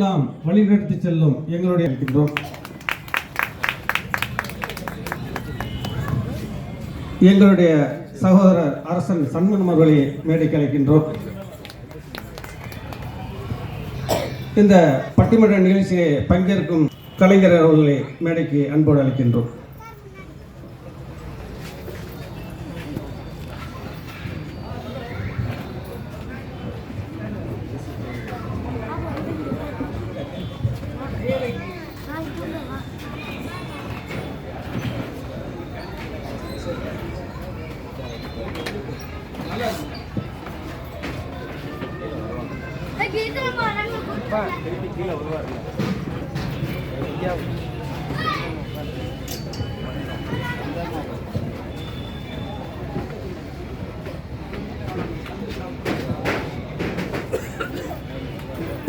எல்லாம் வழிநடத்தி செல்லும் எங்களுடைய எங்களுடைய சகோதரர் அரசன் சண்முகம் அவர்களை மேடைக்கு அழைக்கின்றோம். இந்த பட்டிமன்ற நிகழ்ச்சியை பங்கேற்கும் கலைஞர் அவர்களை மேடைக்கு அன்போடு அழைக்கின்றோம்.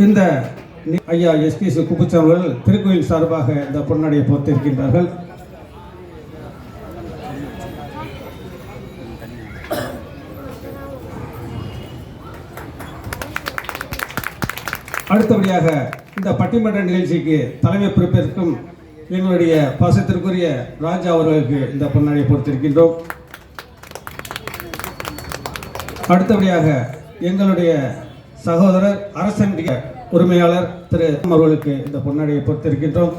இந்த ஐயா எஸ்பி சி அவர்கள் திருக்கோயில் சார்பாக இந்த பொன்னாடியை போர்த்திருக்கின்றார்கள். அடுத்தபடியாக இந்த பட்டிமன்ற நிகழ்ச்சிக்கு தலைமை பொறுப்பேற்கும் எங்களுடைய பாசத்திற்குரிய ராஜா அவர்களுக்கு இந்த பொன்னாடியை பொறுத்திருக்கின்றோம். அடுத்தபடியாக எங்களுடைய சகோதரர் அரசன் உரிமையாளர் திரு அவர்களுக்கு இந்த பொன்னாடியை பொறுத்திருக்கின்றோம்.